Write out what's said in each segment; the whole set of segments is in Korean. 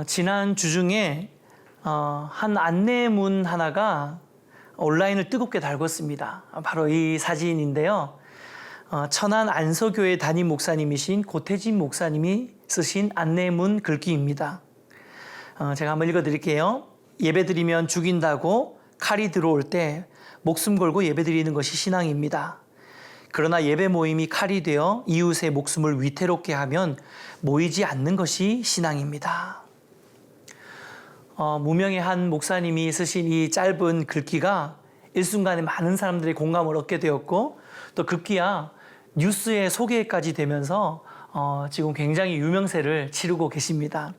어, 지난 주 중에 어, 한 안내문 하나가 온라인을 뜨겁게 달궜습니다. 바로 이 사진인데요. 어, 천안 안서교회 담임 목사님이신 고태진 목사님이 쓰신 안내문 글귀입니다. 어, 제가 한번 읽어드릴게요. 예배드리면 죽인다고 칼이 들어올 때 목숨 걸고 예배드리는 것이 신앙입니다. 그러나 예배 모임이 칼이 되어 이웃의 목숨을 위태롭게 하면 모이지 않는 것이 신앙입니다. 어, 무명의 한 목사님이 쓰신 이 짧은 글귀가 일순간에 많은 사람들의 공감을 얻게 되었고 또 급기야 뉴스의 소개까지 되면서 어, 지금 굉장히 유명세를 치르고 계십니다.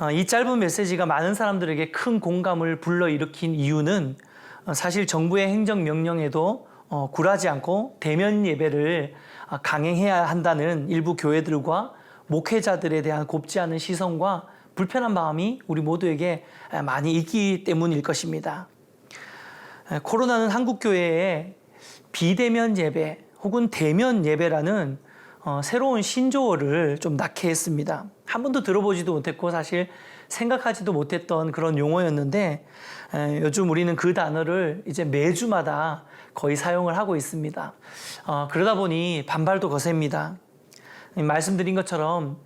어, 이 짧은 메시지가 많은 사람들에게 큰 공감을 불러일으킨 이유는 어, 사실 정부의 행정명령에도 어, 굴하지 않고 대면 예배를 아, 강행해야 한다는 일부 교회들과 목회자들에 대한 곱지 않은 시선과 불편한 마음이 우리 모두에게 많이 있기 때문일 것입니다. 코로나는 한국 교회에 비대면 예배 혹은 대면 예배라는 어, 새로운 신조어를 좀 낳게 했습니다. 한 번도 들어보지도 못했고 사실 생각하지도 못했던 그런 용어였는데 에, 요즘 우리는 그 단어를 이제 매주마다 거의 사용을 하고 있습니다. 어, 그러다 보니 반발도 거셉니다. 말씀드린 것처럼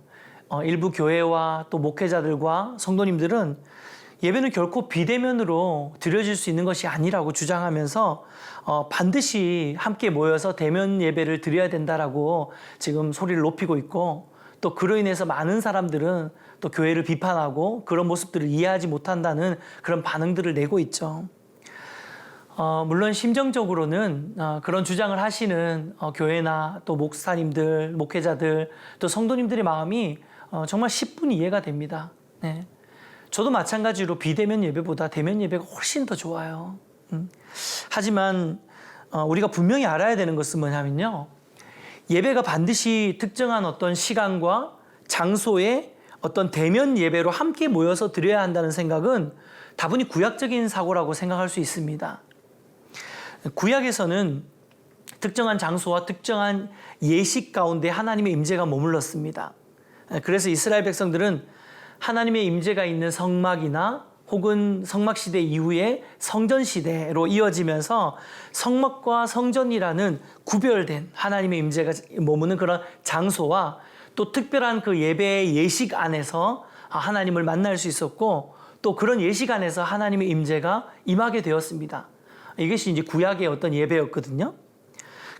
어, 일부 교회와 또 목회자들과 성도님들은 예배는 결코 비대면으로 드려질 수 있는 것이 아니라고 주장하면서 어, 반드시 함께 모여서 대면 예배를 드려야 된다라고 지금 소리를 높이고 있고 또 그로 인해서 많은 사람들은 또 교회를 비판하고 그런 모습들을 이해하지 못한다는 그런 반응들을 내고 있죠. 어, 물론 심정적으로는 어, 그런 주장을 하시는 어, 교회나 또 목사님들, 목회자들, 또 성도님들의 마음이 어, 정말 10분 이해가 됩니다. 네. 저도 마찬가지로 비대면 예배보다 대면 예배가 훨씬 더 좋아요. 음. 하지만 어, 우리가 분명히 알아야 되는 것은 뭐냐면요. 예배가 반드시 특정한 어떤 시간과 장소에 어떤 대면 예배로 함께 모여서 드려야 한다는 생각은 다분히 구약적인 사고라고 생각할 수 있습니다. 구약에서는 특정한 장소와 특정한 예식 가운데 하나님의 임재가 머물렀습니다. 그래서 이스라엘 백성들은 하나님의 임재가 있는 성막이나 혹은 성막 시대 이후에 성전 시대로 이어지면서 성막과 성전이라는 구별된 하나님의 임재가 머무는 그런 장소와 또 특별한 그 예배의 예식 안에서 하나님을 만날 수 있었고 또 그런 예식 안에서 하나님의 임재가 임하게 되었습니다. 이것이 이제 구약의 어떤 예배였거든요.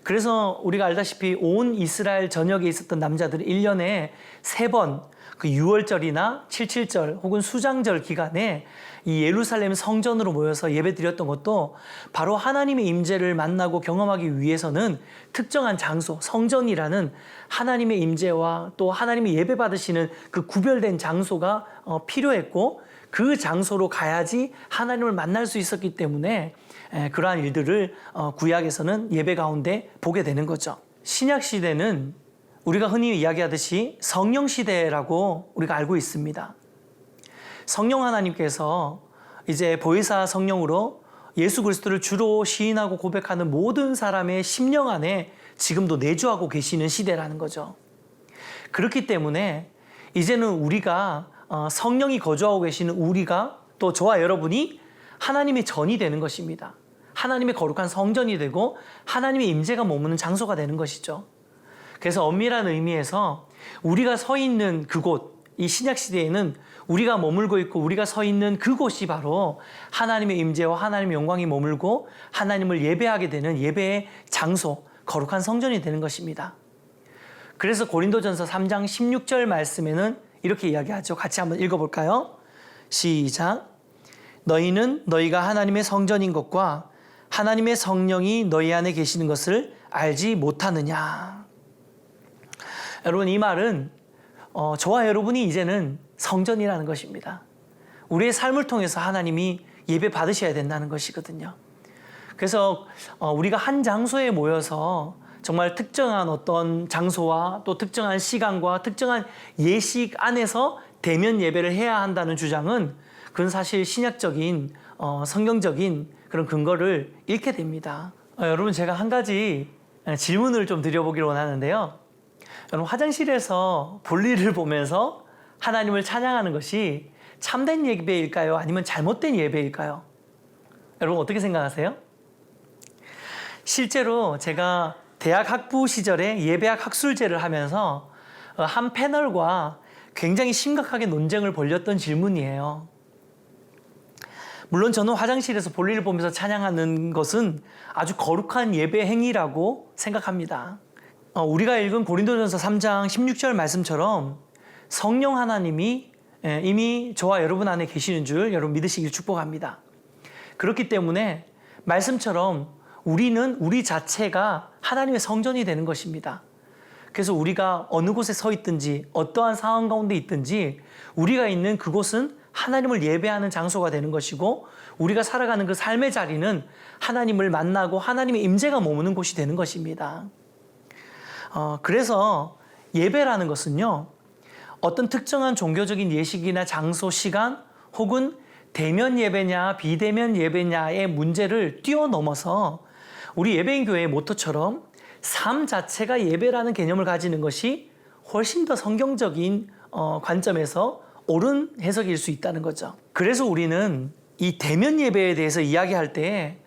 그래서 우리가 알다시피 온 이스라엘 전역에 있었던 남자들은 1년에 세 번 그 6월절이나 77절 혹은 수장절 기간에 이 예루살렘 성전으로 모여서 예배드렸던 것도 바로 하나님의 임재를 만나고 경험하기 위해서는 특정한 장소, 성전이라는 하나님의 임재와 또 하나님의 예배 받으시는 그 구별된 장소가 어, 필요했고 그 장소로 가야지 하나님을 만날 수 있었기 때문에 그러한 일들을 어, 구약에서는 예배 가운데 보게 되는 거죠. 신약 시대는 우리가 흔히 이야기하듯이 성령 시대라고 우리가 알고 있습니다. 성령 하나님께서 이제 보혜사 성령으로 예수 그리스도를 주로 시인하고 고백하는 모든 사람의 심령 안에 지금도 내주하고 계시는 시대라는 거죠. 그렇기 때문에 이제는 우리가 어, 성령이 거주하고 계시는 우리가 또 저와 여러분이 하나님의 전이 되는 것입니다. 하나님의 거룩한 성전이 되고 하나님의 임재가 머무는 장소가 되는 것이죠. 그래서 엄밀한 의미에서 우리가 서 있는 그곳, 이 신약 시대에는 우리가 머물고 있고 우리가 서 있는 그곳이 바로 하나님의 임재와 하나님의 영광이 머물고 하나님을 예배하게 되는 예배의 장소, 거룩한 성전이 되는 것입니다. 그래서 고린도전서 3장 16절 말씀에는 이렇게 이야기하죠. 같이 한번 읽어 볼까요? 시작. 너희는 너희가 하나님의 성전인 것과 하나님의 성령이 너희 안에 계시는 것을 알지 못하느냐. 여러분 이 말은 어, 저와 여러분이 이제는 성전이라는 것입니다. 우리의 삶을 통해서 하나님이 예배 받으셔야 된다는 것이거든요. 그래서 어, 우리가 한 장소에 모여서 정말 특정한 어떤 장소와 또 특정한 시간과 특정한 예식 안에서 대면 예배를 해야 한다는 주장은 그건 사실 신약적인 어, 성경적인 그런 근거를 잃게 됩니다. 어, 여러분 제가 한 가지 질문을 좀 드려보기를 원하는데요. 여러분 화장실에서 볼일을 보면서 하나님을 찬양하는 것이 참된 예배일까요? 아니면 잘못된 예배일까요? 여러분 어떻게 생각하세요? 실제로 제가 대학 학부 시절에 예배학 학술제를 하면서 어, 한 패널과 굉장히 심각하게 논쟁을 벌였던 질문이에요. 물론 저는 화장실에서 볼일을 보면서 찬양하는 것은 아주 거룩한 예배 행위라고 생각합니다. 어, 우리가 읽은 고린도전서 3장 16절 말씀처럼 성령 하나님이 예, 이미 저와 여러분 안에 계시는 줄 여러분 믿으시길 축복합니다. 그렇기 때문에 말씀처럼 우리는 우리 자체가 하나님의 성전이 되는 것입니다. 그래서 우리가 어느 곳에 서 있든지 어떠한 상황 가운데 있든지 우리가 있는 그곳은 하나님을 예배하는 장소가 되는 것이고 우리가 살아가는 그 삶의 자리는 하나님을 만나고 하나님의 임재가 머무는 곳이 되는 것입니다. 어, 그래서 예배라는 것은요, 어떤 특정한 종교적인 예식이나 장소, 시간 혹은 대면 예배냐 비대면 예배냐의 문제를 뛰어넘어서 우리 예배인 교회의 모토처럼 삶 자체가 예배라는 개념을 가지는 것이 훨씬 더 성경적인 어, 관점에서 옳은 해석일 수 있다는 거죠. 그래서 우리는 이 대면 예배에 대해서 이야기할 때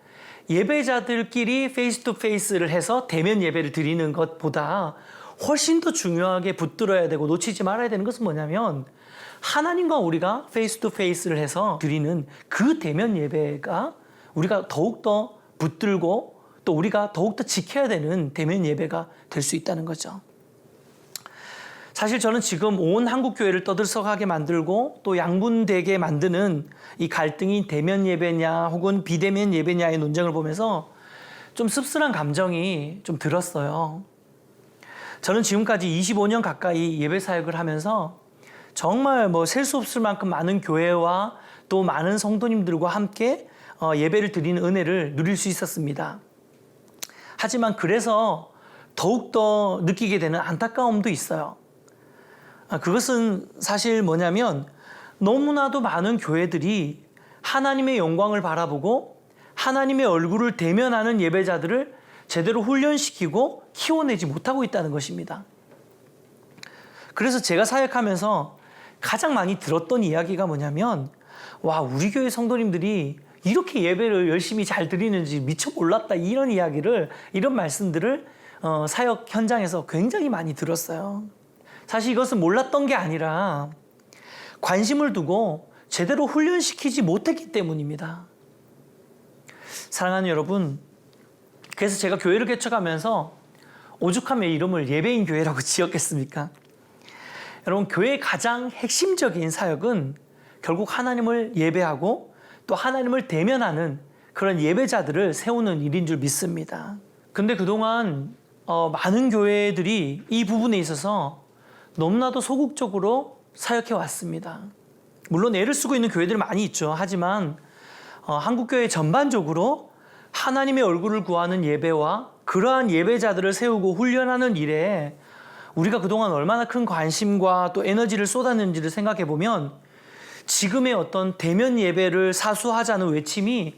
예배자들끼리 페이스 투 페이스를 해서 대면 예배를 드리는 것보다 훨씬 더 중요하게 붙들어야 되고 놓치지 말아야 되는 것은 뭐냐면 하나님과 우리가 페이스 투 페이스를 해서 드리는 그 대면 예배가 우리가 더욱더 붙들고 또 우리가 더욱더 지켜야 되는 대면 예배가 될 수 있다는 거죠. 사실 저는 지금 온 한국 교회를 떠들썩하게 만들고 또 양분되게 만드는 이 갈등이 대면 예배냐 혹은 비대면 예배냐의 논쟁을 보면서 좀 씁쓸한 감정이 좀 들었어요. 저는 지금까지 25년 가까이 예배 사역을 하면서 정말 뭐 셀 수 없을 만큼 많은 교회와 또 많은 성도님들과 함께 어, 예배를 드리는 은혜를 누릴 수 있었습니다. 하지만 그래서 더욱더 느끼게 되는 안타까움도 있어요. 아, 그것은 사실 뭐냐면 너무나도 많은 교회들이 하나님의 영광을 바라보고 하나님의 얼굴을 대면하는 예배자들을 제대로 훈련시키고 키워내지 못하고 있다는 것입니다. 그래서 제가 사역하면서 가장 많이 들었던 이야기가 뭐냐면 와 우리 교회 성도님들이 이렇게 예배를 열심히 잘 드리는지 미처 몰랐다 이런 이야기를 이런 말씀들을 어, 사역 현장에서 굉장히 많이 들었어요. 사실 이것은 몰랐던 게 아니라 관심을 두고 제대로 훈련시키지 못했기 때문입니다. 사랑하는 여러분, 그래서 제가 교회를 개척하면서 오죽하면 이름을 예배인 교회라고 지었겠습니까? 여러분, 교회의 가장 핵심적인 사역은 결국 하나님을 예배하고 또 하나님을 대면하는 그런 예배자들을 세우는 일인 줄 믿습니다. 근데 그동안 어, 많은 교회들이 이 부분에 있어서 너무나도 소극적으로 사역해 왔습니다. 물론 애를 쓰고 있는 교회들이 많이 있죠. 하지만 어, 한국 교회 전반적으로 하나님의 얼굴을 구하는 예배와 그러한 예배자들을 세우고 훈련하는 일에 우리가 그동안 얼마나 큰 관심과 또 에너지를 쏟았는지를 생각해 보면 지금의 어떤 대면 예배를 사수하자는 외침이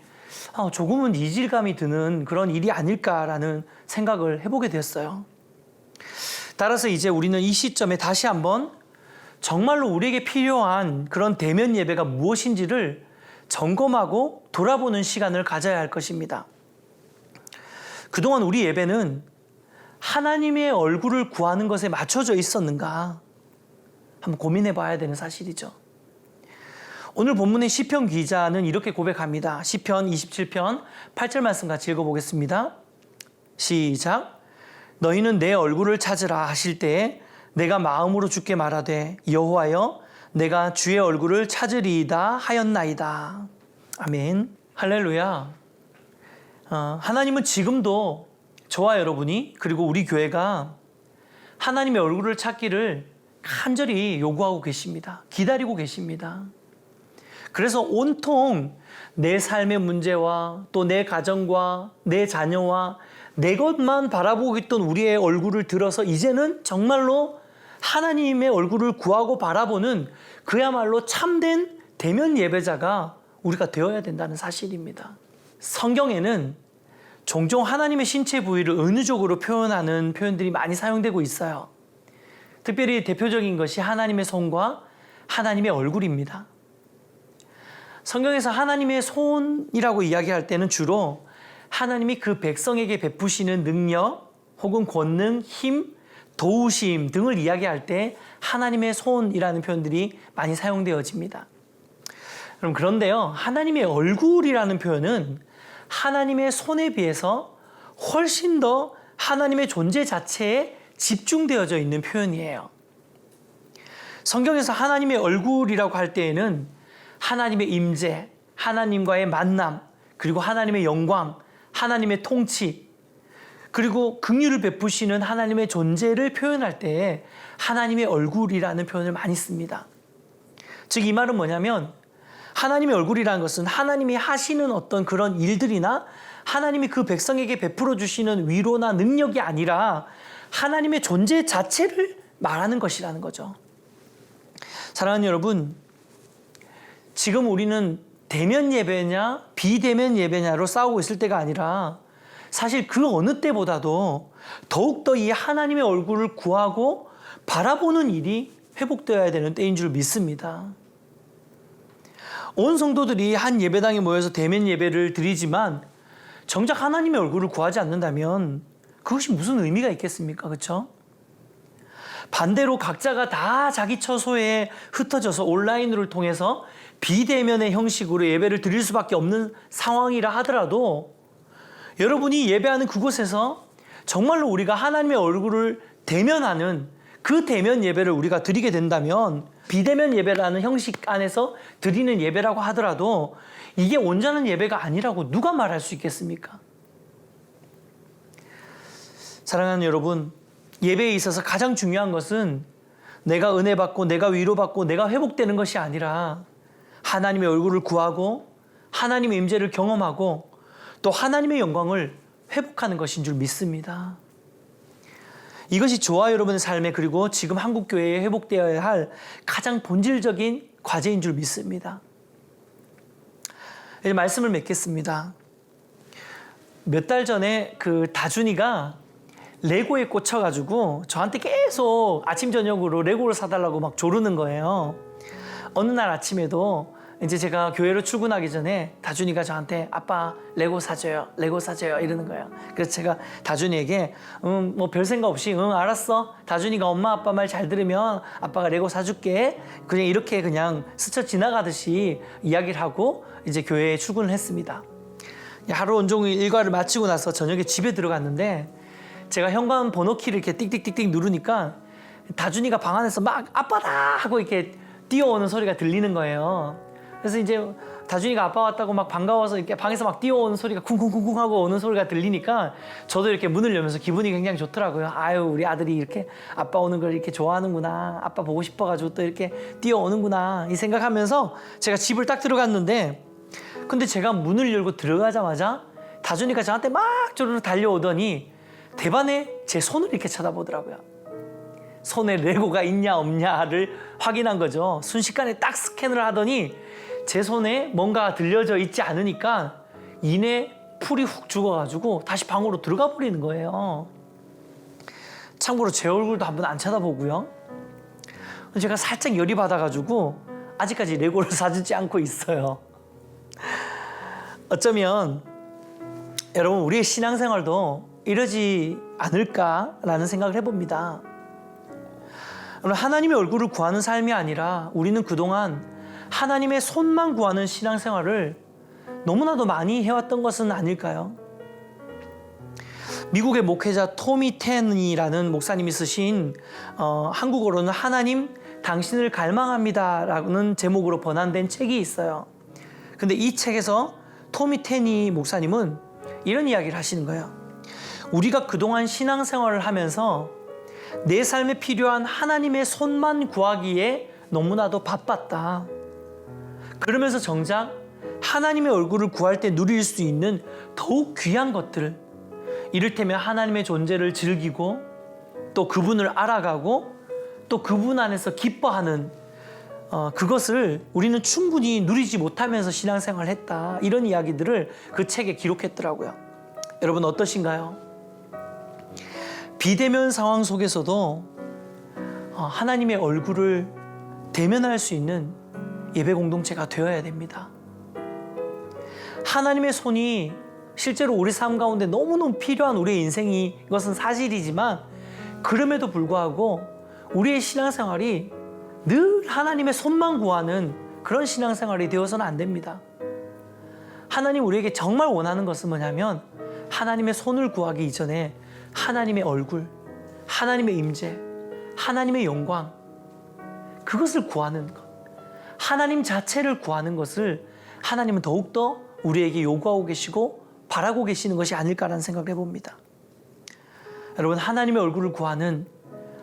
아, 조금은 이질감이 드는 그런 일이 아닐까라는 생각을 해보게 됐어요. 따라서 이제 우리는 이 시점에 다시 한번 정말로 우리에게 필요한 그런 대면 예배가 무엇인지를 점검하고 돌아보는 시간을 가져야 할 것입니다. 그동안 우리 예배는 하나님의 얼굴을 구하는 것에 맞춰져 있었는가? 한번 고민해 봐야 되는 사실이죠. 오늘 본문의 시편 기자는 이렇게 고백합니다. 시편 27편 8절 말씀 같이 읽어 보겠습니다. 시작. 너희는 내 얼굴을 찾으라 하실 때에 내가 마음으로 주께 말하되 여호와여 내가 주의 얼굴을 찾으리이다 하였나이다. 아멘. 할렐루야. 어, 하나님은 지금도 저와 여러분이 그리고 우리 교회가 하나님의 얼굴을 찾기를 간절히 요구하고 계십니다. 기다리고 계십니다. 그래서 온통 내 삶의 문제와 또 내 가정과 내 자녀와 내 것만 바라보고 있던 우리의 얼굴을 들어서 이제는 정말로 하나님의 얼굴을 구하고 바라보는 그야말로 참된 대면 예배자가 우리가 되어야 된다는 사실입니다. 성경에는 종종 하나님의 신체 부위를 은유적으로 표현하는 표현들이 많이 사용되고 있어요. 특별히 대표적인 것이 하나님의 손과 하나님의 얼굴입니다. 성경에서 하나님의 손이라고 이야기할 때는 주로 하나님이 그 백성에게 베푸시는 능력 혹은 권능, 힘, 도우심 등을 이야기할 때 하나님의 손이라는 표현들이 많이 사용되어집니다. 그럼 그런데요, 하나님의 얼굴이라는 표현은 하나님의 손에 비해서 훨씬 더 하나님의 존재 자체에 집중되어져 있는 표현이에요. 성경에서 하나님의 얼굴이라고 할 때에는 하나님의 임재, 하나님과의 만남, 그리고 하나님의 영광, 하나님의 통치, 그리고 긍휼을 베푸시는 하나님의 존재를 표현할 때 하나님의 얼굴이라는 표현을 많이 씁니다. 즉 이 말은 뭐냐면 하나님의 얼굴이라는 것은 하나님이 하시는 어떤 그런 일들이나 하나님이 그 백성에게 베풀어 주시는 위로나 능력이 아니라 하나님의 존재 자체를 말하는 것이라는 거죠. 사랑하는 여러분, 지금 우리는 대면 예배냐 비대면 예배냐로 싸우고 있을 때가 아니라 사실 그 어느 때보다도 더욱더 이 하나님의 얼굴을 구하고 바라보는 일이 회복되어야 되는 때인 줄 믿습니다. 온 성도들이 한 예배당에 모여서 대면 예배를 드리지만 정작 하나님의 얼굴을 구하지 않는다면 그것이 무슨 의미가 있겠습니까? 그렇죠? 반대로 각자가 다 자기 처소에 흩어져서 온라인을 통해서 비대면의 형식으로 예배를 드릴 수밖에 없는 상황이라 하더라도 여러분이 예배하는 그곳에서 정말로 우리가 하나님의 얼굴을 대면하는 그 대면 예배를 우리가 드리게 된다면 비대면 예배라는 형식 안에서 드리는 예배라고 하더라도 이게 온전한 예배가 아니라고 누가 말할 수 있겠습니까? 사랑하는 여러분, 예배에 있어서 가장 중요한 것은 내가 은혜 받고 내가 위로받고 내가 회복되는 것이 아니라 하나님의 얼굴을 구하고 하나님의 임재를 경험하고 또 하나님의 영광을 회복하는 것인 줄 믿습니다. 이것이 저와 여러분의 삶에 그리고 지금 한국 교회에 회복되어야 할 가장 본질적인 과제인 줄 믿습니다. 이제 말씀을 맺겠습니다. 몇 달 전에 그 다준이가 레고에 꽂혀가지고 저한테 계속 아침 저녁으로 레고를 사달라고 막 조르는 거예요. 어느 날 아침에도 이제 제가 교회로 출근하기 전에 다준이가 저한테 아빠 레고 사줘요, 레고 사줘요 이러는 거예요. 그래서 제가 다준이에게 응 뭐 별 생각 없이 응 알았어. 다준이가 엄마 아빠 말 잘 들으면 아빠가 레고 사줄게. 그냥 이렇게 그냥 스쳐 지나가듯이 이야기를 하고 이제 교회에 출근을 했습니다. 하루 온종일 일과를 마치고 나서 저녁에 집에 들어갔는데 제가 현관 번호키를 이렇게 띡띡띡띡 누르니까 다준이가 방 안에서 막 아빠다 하고 이렇게 뛰어오는 소리가 들리는 거예요. 그래서 이제 다준이가 아빠 왔다고 막 반가워서 이렇게 방에서 막 뛰어오는 소리가 쿵쿵쿵쿵 하고 오는 소리가 들리니까 저도 이렇게 문을 열면서 기분이 굉장히 좋더라고요. 아유, 우리 아들이 이렇게 아빠 오는 걸 이렇게 좋아하는구나. 아빠 보고 싶어가지고 또 이렇게 뛰어오는구나. 이 생각하면서 제가 집을 딱 들어갔는데 근데 제가 문을 열고 들어가자마자 다준이가 저한테 막 저러로 달려오더니 대반에 제 손을 이렇게 쳐다보더라고요. 손에 레고가 있냐 없냐를 확인한 거죠. 순식간에 딱 스캔을 하더니 제 손에 뭔가 들려져 있지 않으니까 이내 풀이 훅 죽어가지고 다시 방으로 들어가 버리는 거예요. 참고로 제 얼굴도 한번 안 쳐다보고요. 제가 살짝 열이 받아가지고 아직까지 레고를 사주지 않고 있어요. 어쩌면 여러분 우리의 신앙생활도 이러지 않을까라는 생각을 해봅니다. 하나님의 얼굴을 구하는 삶이 아니라 우리는 그동안 하나님의 손만 구하는 신앙생활을 너무나도 많이 해왔던 것은 아닐까요? 미국의 목회자 토미 텐이라는 목사님이 쓰신 어, 한국어로는 하나님 당신을 갈망합니다라는 제목으로 번안된 책이 있어요. 근데 이 책에서 토미 텐이 목사님은 이런 이야기를 하시는 거예요. 우리가 그동안 신앙생활을 하면서 내 삶에 필요한 하나님의 손만 구하기에 너무나도 바빴다. 그러면서 정작 하나님의 얼굴을 구할 때 누릴 수 있는 더욱 귀한 것들, 이를테면 하나님의 존재를 즐기고 또 그분을 알아가고 또 그분 안에서 기뻐하는 어, 그것을 우리는 충분히 누리지 못하면서 신앙생활을 했다. 이런 이야기들을 그 책에 기록했더라고요. 여러분 어떠신가요? 비대면 상황 속에서도 어, 하나님의 얼굴을 대면할 수 있는 예배 공동체가 되어야 됩니다. 하나님의 손이 실제로 우리 삶 가운데 너무너무 필요한 우리의 인생이 이것은 사실이지만 그럼에도 불구하고 우리의 신앙생활이 늘 하나님의 손만 구하는 그런 신앙생활이 되어서는 안 됩니다. 하나님 우리에게 정말 원하는 것은 뭐냐면 하나님의 손을 구하기 이전에 하나님의 얼굴, 하나님의 임재, 하나님의 영광 그것을 구하는 것. 하나님 자체를 구하는 것을 하나님은 더욱더 우리에게 요구하고 계시고 바라고 계시는 것이 아닐까라는 생각을 해봅니다. 여러분 하나님의 얼굴을 구하는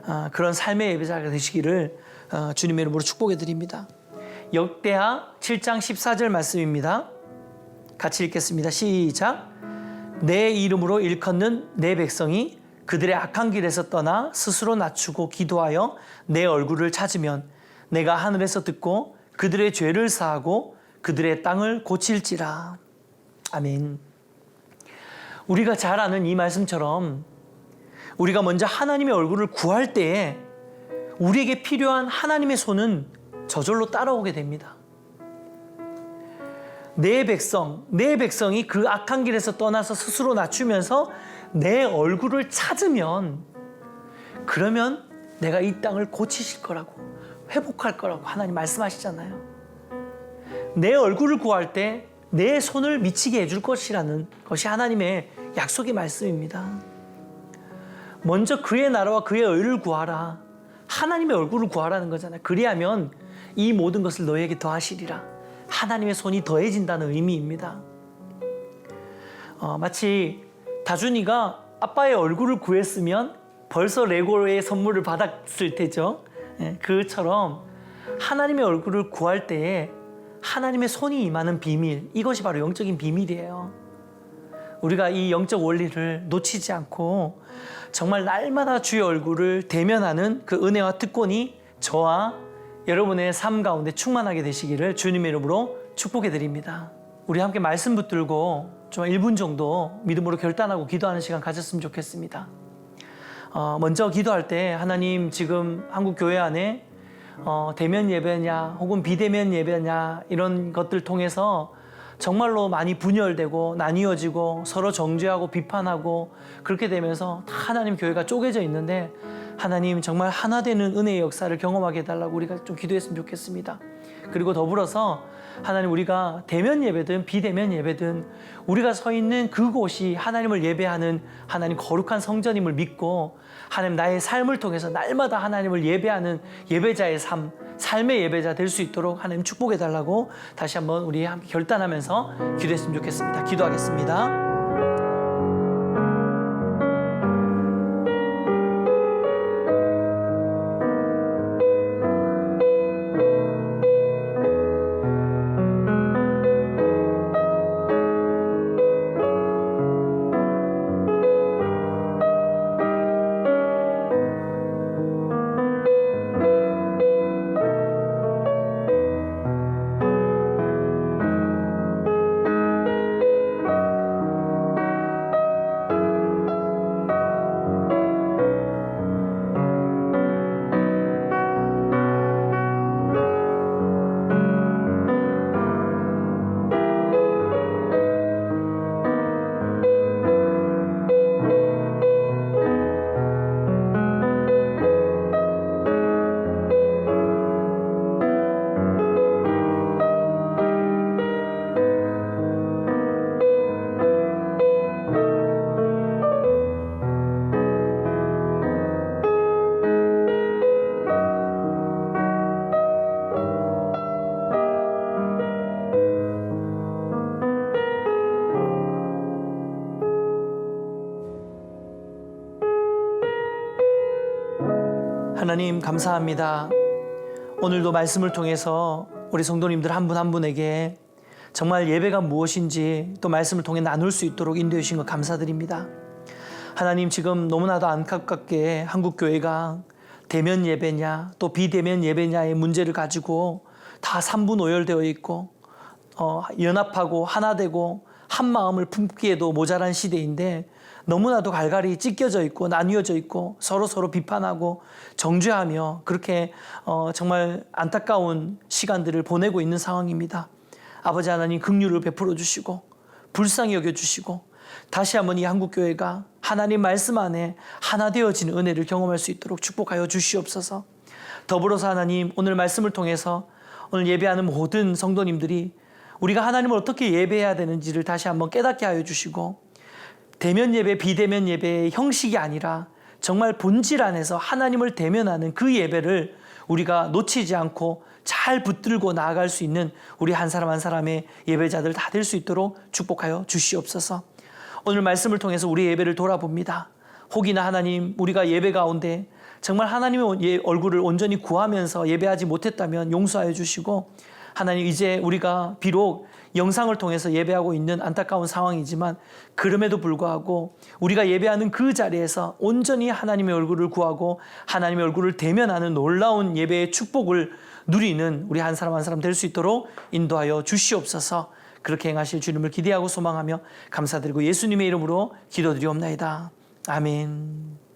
아, 그런 삶의 예배자가 되시기를 어, 주님의 이름으로 축복해 드립니다. 역대하 7장 14절 말씀입니다. 같이 읽겠습니다. 시작. 내 이름으로 일컫는 내 백성이 그들의 악한 길에서 떠나 스스로 낮추고 기도하여 내 얼굴을 찾으면 내가 하늘에서 듣고 그들의 죄를 사하고 그들의 땅을 고칠지라. 아멘. 우리가 잘 아는 이 말씀처럼 우리가 먼저 하나님의 얼굴을 구할 때에 우리에게 필요한 하나님의 손은 저절로 따라오게 됩니다. 내 백성, 내 백성이 그 악한 길에서 떠나서 스스로 낮추면서 내 얼굴을 찾으면 그러면 내가 이 땅을 고치실 거라고 회복할 거라고 하나님 말씀하시잖아요. 내 얼굴을 구할 때 내 손을 미치게 해줄 것이라는 것이 하나님의 약속의 말씀입니다. 먼저 그의 나라와 그의 의를 구하라. 하나님의 얼굴을 구하라는 거잖아요. 그리하면 이 모든 것을 너에게 더하시리라. 하나님의 손이 더해진다는 의미입니다. 어, 마치 다준이가 아빠의 얼굴을 구했으면 벌써 레고의 선물을 받았을 테죠. 예, 그처럼 하나님의 얼굴을 구할 때에 하나님의 손이 임하는 비밀, 이것이 바로 영적인 비밀이에요. 우리가 이 영적 원리를 놓치지 않고 정말 날마다 주의 얼굴을 대면하는 그 은혜와 특권이 저와 여러분의 삶 가운데 충만하게 되시기를 주님의 이름으로 축복해 드립니다. 우리 함께 말씀 붙들고 좀 1분 정도 믿음으로 결단하고 기도하는 시간 가졌으면 좋겠습니다. 어, 먼저 기도할 때 하나님 지금 한국 교회 안에 어, 대면 예배냐 혹은 비대면 예배냐 이런 것들 통해서 정말로 많이 분열되고 나뉘어지고 서로 정죄하고 비판하고 그렇게 되면서 다 하나님 교회가 쪼개져 있는데 하나님 정말 하나 되는 은혜의 역사를 경험하게 해달라고 우리가 좀 기도했으면 좋겠습니다. 그리고 더불어서 하나님 우리가 대면 예배든 비대면 예배든 우리가 서 있는 그곳이 하나님을 예배하는 하나님 거룩한 성전임을 믿고 하나님 나의 삶을 통해서 날마다 하나님을 예배하는 예배자의 삶, 삶의 예배자 될 수 있도록 하나님 축복해 달라고 다시 한번 우리 함께 결단하면서 기도했으면 좋겠습니다. 기도하겠습니다. 하나님 감사합니다. 오늘도 말씀을 통해서 우리 성도님들 한 분 한 분에게 정말 예배가 무엇인지 또 말씀을 통해 나눌 수 있도록 인도해 주신 것 감사드립니다. 하나님 지금 너무나도 안타깝게 한국 교회가 대면 예배냐 또 비대면 예배냐의 문제를 가지고 다 삼분 오열되어 있고 어, 연합하고 하나 되고 한 마음을 품기에도 모자란 시대인데 너무나도 갈갈이 찢겨져 있고 나뉘어져 있고 서로 서로 비판하고 정죄하며 그렇게 어, 정말 안타까운 시간들을 보내고 있는 상황입니다. 아버지 하나님 긍휼을 베풀어 주시고 불쌍히 여겨 주시고 다시 한번 이 한국 교회가 하나님 말씀 안에 하나 되어지는 은혜를 경험할 수 있도록 축복하여 주시옵소서. 더불어서 하나님 오늘 말씀을 통해서 오늘 예배하는 모든 성도님들이 우리가 하나님을 어떻게 예배해야 되는지를 다시 한번 깨닫게 하여 주시고 대면 예배, 비대면 예배의 형식이 아니라 정말 본질 안에서 하나님을 대면하는 그 예배를 우리가 놓치지 않고 잘 붙들고 나아갈 수 있는 우리 한 사람 한 사람의 예배자들 다 될 수 있도록 축복하여 주시옵소서. 오늘 말씀을 통해서 우리 예배를 돌아봅니다. 혹이나 하나님, 우리가 예배 가운데 정말 하나님의 예- 얼굴을 온전히 구하면서 예배하지 못했다면 용서하여 주시고 하나님 이제 우리가 비록 영상을 통해서 예배하고 있는 안타까운 상황이지만 그럼에도 불구하고 우리가 예배하는 그 자리에서 온전히 하나님의 얼굴을 구하고 하나님의 얼굴을 대면하는 놀라운 예배의 축복을 누리는 우리 한 사람 한 사람 될 수 있도록 인도하여 주시옵소서. 그렇게 행하실 주님을 기대하고 소망하며 감사드리고 예수님의 이름으로 기도드리옵나이다. 아멘.